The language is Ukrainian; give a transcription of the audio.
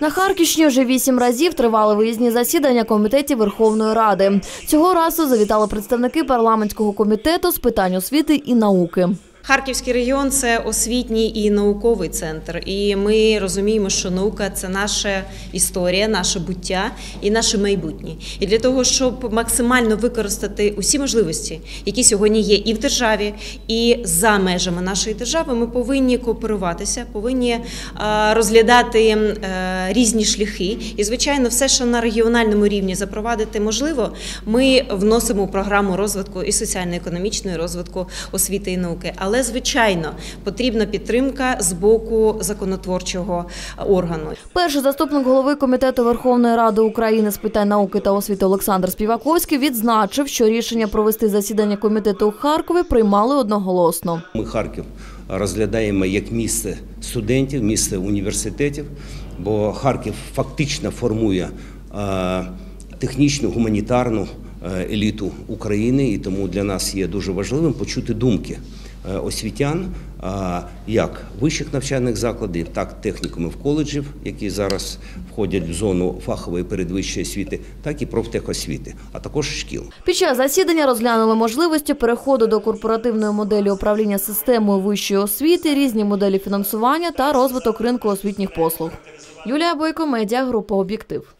На Харківщині вже вісім разів тривали виїзні засідання комітетів Верховної Ради. Цього разу завітали представники парламентського комітету з питань освіти і науки. Харківський регіон це освітній і науковий центр, і ми розуміємо, що наука це наша історія, наше буття і наше майбутнє. І для того, щоб максимально використати усі можливості, які сьогодні є і в державі, і за межами нашої держави, ми повинні кооперуватися, повинні е, розглядати е, різні шляхи. І, звичайно, все, що на регіональному рівні запровадити можливо, ми вносимо у програму розвитку і соціально-економічної розвитку освіти і науки. Але звичайно потрібна підтримка з боку законотворчого органу. Перший заступник голови комітету Верховної Ради України з питань науки та освіти Олександр Співаковський відзначив, що рішення провести засідання комітету у Харкові приймали одноголосно. Ми Харків розглядаємо як місце студентів, місце університетів, бо Харків фактично формує е, технічну гуманітарну е, еліту України, і тому для нас є дуже важливим почути думки е, освітян е, як вищих навчальних закладів, так технікумів коледжів, які зараз входять в зону фахової передвищої освіти, так і профтехосвіти, а також шкіл. Під час засідання розглянули можливості переходу до корпоративної моделі управління системою вищої освіти, різні моделі фінансування та розвиток ринку освітніх послуг. Юлія Бойко, медіа група Об'єктив.